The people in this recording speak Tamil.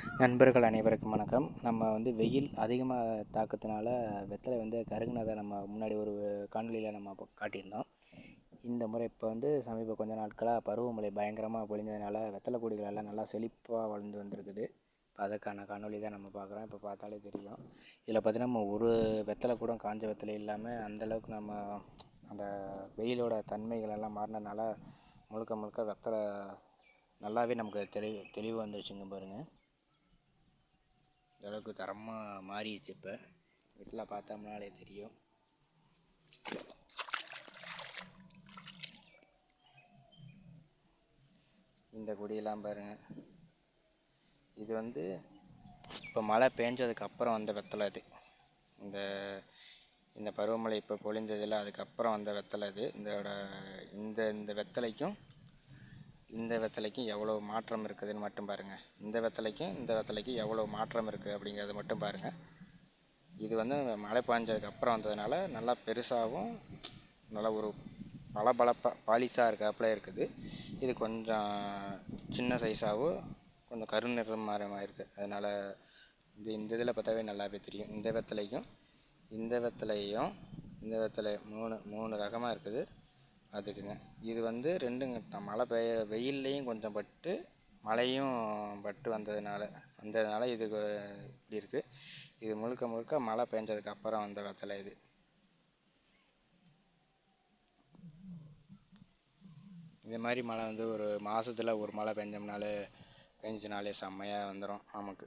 நண்பர்கள் அனைவருக்கும் வணக்கம். நம்ம வந்து வெயில் அதிகமாக தாக்கத்தினால வெத்தலை வந்து கருகுனதை நம்ம முன்னாடி ஒரு காணொலியில் நம்ம காட்டியிருந்தோம். இந்த முறை இப்போ வந்து சமீப கொஞ்ச நாட்களாக பருவமழை பயங்கரமாக பொழிஞ்சதுனால வெத்தலை கொடிகள் எல்லாம் நல்லா செழிப்பாக வளர்ந்து வந்திருக்குது. இப்போ அதற்கான காணொலி தான் நம்ம பார்க்குறோம். இப்போ பார்த்தாலே தெரியும். இதில் பார்த்தீங்கன்னா நம்ம ஒரு வெத்தலை கூட காஞ்ச வெத்தலை இல்லாமல் அந்தளவுக்கு நம்ம அந்த வெயிலோட தன்மைகள் எல்லாம் மாறினதுனால முழுக்க முழுக்க வெத்தலை நல்லாவே நமக்கு தெளிவு தெளிவு வந்துருச்சுங்க பாருங்கள் அளவுக்கு தரமாக மாறிடுச்சு இப்போ. வீட்டில் பார்த்தோம்னாலே தெரியும். இந்த கொடியெல்லாம் பாருங்கள் இது வந்து இப்போ மழை பேஞ்சதுக்கு அப்புறம் வந்த வெத்தலை இது இந்த இந்த பருவமழை இப்போ பொழிந்ததில் அதுக்கப்புறம் வந்த வெத்தலை இது இதோட இந்த இந்த வெத்தலைக்கும் இந்த வெத்தலைக்கும் எவ்வளோ மாற்றம் இருக்குதுன்னு மட்டும் பாருங்கள் இந்த வெத்தலைக்கும் இந்த வெத்தலைக்கும் எவ்வளோ மாற்றம் இருக்குது அப்படிங்கிறத மட்டும் பாருங்கள் இது வந்து மழை பாஞ்சதுக்கு அப்புறம் வந்ததுனால நல்லா பெருசாகவும் நல்லா ஒரு பளபளப்பாக பாலிஷாக இருக்காப்புல இருக்குது. இது கொஞ்சம் சின்ன சைஸாகவும் கொஞ்சம் கருநிறம் மாதிரி இருக்குது அதனால் இது இந்த இதில் பார்த்தாவே நல்லாவே தெரியும். இந்த வெத்தலைக்கும் இந்த வெத்தலையும் இந்த வெத்தலை மூணு மூணு ரகமாக இருக்குது. அதுக்குங்க. இது வந்து ரெண்டுங்க மழை பெய்ய வெயில்லையும் கொஞ்சம் பட்டு மழையும் பட்டு வந்ததுனால வந்ததுனால இது இப்படி இருக்குது இது முழுக்க முழுக்க மழை பெஞ்சதுக்கு அப்புறம் வந்த வெத்தலை இது. இது மாதிரி மழை வந்து ஒரு மாதத்துல ஒரு மழை பெஞ்சோம்னாலே பெஞ்சினாலே செம்மையாக வந்துடும் நமக்கு.